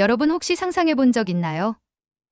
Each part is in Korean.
여러분 혹시 상상해 본 적 있나요?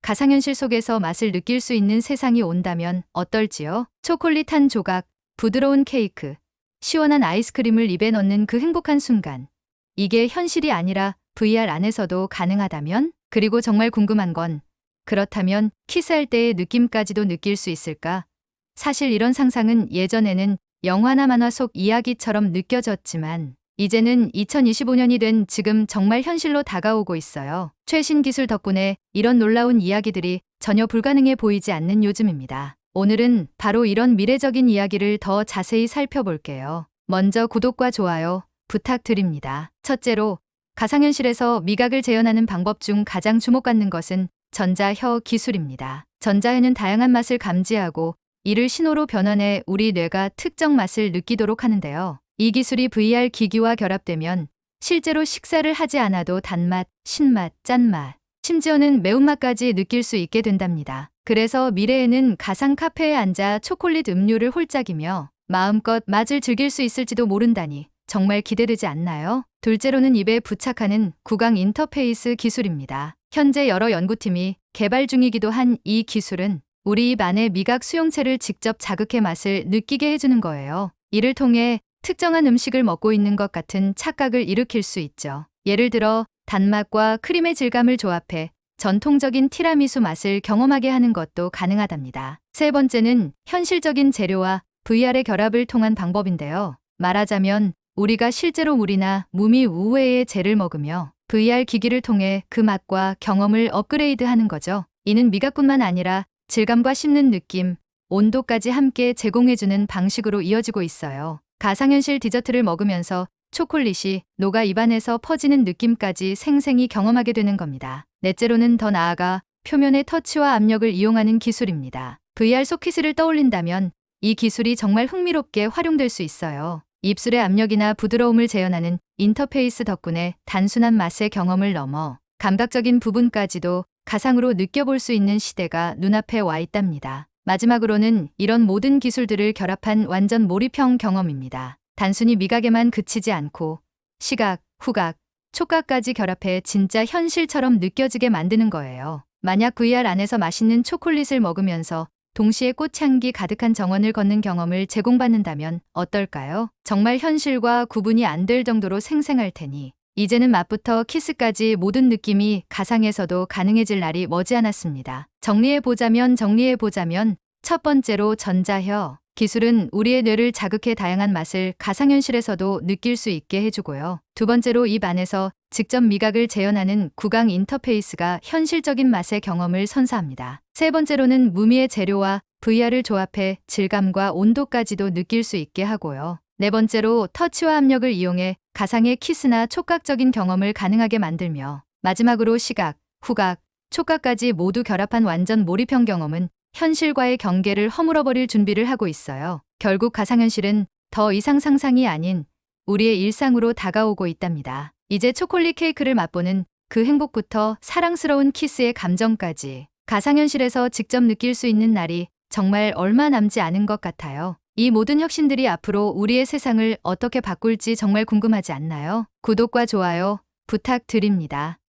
가상현실 속에서 맛을 느낄 수 있는 세상이 온다면 어떨지요? 초콜릿 한 조각, 부드러운 케이크, 시원한 아이스크림을 입에 넣는 그 행복한 순간. 이게 현실이 아니라 VR 안에서도 가능하다면? 그리고 정말 궁금한 건 그렇다면 키스할 때의 느낌까지도 느낄 수 있을까? 사실 이런 상상은 예전에는 영화나 만화 속 이야기처럼 느껴졌지만 이제는 2025년이 된 지금 정말 현실로 다가오고 있어요. 최신 기술 덕분에 이런 놀라운 이야기들이 전혀 불가능해 보이지 않는 요즘입니다. 오늘은 바로 이런 미래적인 이야기를 더 자세히 살펴볼게요. 먼저 구독과 좋아요 부탁드립니다. 첫째로 가상현실에서 미각을 재현하는 방법 중 가장 주목받는 것은 전자혀 기술입니다. 전자혀는 다양한 맛을 감지하고 이를 신호로 변환해 우리 뇌가 특정 맛을 느끼도록 하는데요. 이 기술이 VR 기기와 결합되면 실제로 식사를 하지 않아도 단맛, 신맛, 짠맛, 심지어는 매운맛까지 느낄 수 있게 된답니다. 그래서 미래에는 가상 카페에 앉아 초콜릿 음료를 홀짝이며 마음껏 맛을 즐길 수 있을지도 모른다니 정말 기대되지 않나요? 둘째로는 입에 부착하는 구강 인터페이스 기술입니다. 현재 여러 연구팀이 개발 중이기도 한 이 기술은 우리 입 안의 미각 수용체를 직접 자극해 맛을 느끼게 해주는 거예요. 이를 통해 특정한 음식을 먹고 있는 것 같은 착각을 일으킬 수 있죠. 예를 들어 단맛과 크림의 질감을 조합해 전통적인 티라미수 맛을 경험하게 하는 것도 가능하답니다. 세 번째는 현실적인 재료와 VR의 결합을 통한 방법인데요. 말하자면 우리가 실제로 물이나 무미 우외의 재를 먹으며 VR 기기를 통해 그 맛과 경험을 업그레이드하는 거죠. 이는 미각뿐만 아니라 질감과 씹는 느낌, 온도까지 함께 제공해주는 방식으로 이어지고 있어요. 가상현실 디저트를 먹으면서 초콜릿이 녹아 입안에서 퍼지는 느낌까지 생생히 경험하게 되는 겁니다. 넷째로는 더 나아가 표면의 터치와 압력을 이용하는 기술입니다. VR 소키스를 떠올린다면 이 기술이 정말 흥미롭게 활용될 수 있어요. 입술의 압력이나 부드러움을 재현하는 인터페이스 덕분에 단순한 맛의 경험을 넘어 감각적인 부분까지도 가상으로 느껴볼 수 있는 시대가 눈앞에 와 있답니다. 마지막으로는 이런 모든 기술들을 결합한 완전 몰입형 경험입니다. 단순히 미각에만 그치지 않고 시각, 후각, 촉각까지 결합해 진짜 현실처럼 느껴지게 만드는 거예요. 만약 VR 안에서 맛있는 초콜릿을 먹으면서 동시에 꽃향기 가득한 정원을 걷는 경험을 제공받는다면 어떨까요? 정말 현실과 구분이 안 될 정도로 생생할 테니 이제는 맛부터 키스까지 모든 느낌이 가상에서도 가능해질 날이 머지않았습니다. 정리해보자면 정리해보자면 첫 번째로 전자혀. 기술은 우리의 뇌를 자극해 다양한 맛을 가상현실에서도 느낄 수 있게 해주고요. 두 번째로 입 안에서 직접 미각을 재현하는 구강 인터페이스가 현실적인 맛의 경험을 선사합니다. 세 번째로는 무미의 재료와 VR을 조합해 질감과 온도까지도 느낄 수 있게 하고요. 네 번째로 터치와 압력을 이용해 가상의 키스나 촉각적인 경험을 가능하게 만들며 마지막으로 시각, 후각, 촉각까지 모두 결합한 완전 몰입형 경험은 현실과의 경계를 허물어버릴 준비를 하고 있어요. 결국 가상현실은 더 이상 상상이 아닌 우리의 일상으로 다가오고 있답니다. 이제 초콜릿 케이크를 맛보는 그 행복부터 사랑스러운 키스의 감정까지 가상현실에서 직접 느낄 수 있는 날이 정말 얼마 남지 않은 것 같아요. 이 모든 혁신들이 앞으로 우리의 세상을 어떻게 바꿀지 정말 궁금하지 않나요? 구독과 좋아요 부탁드립니다.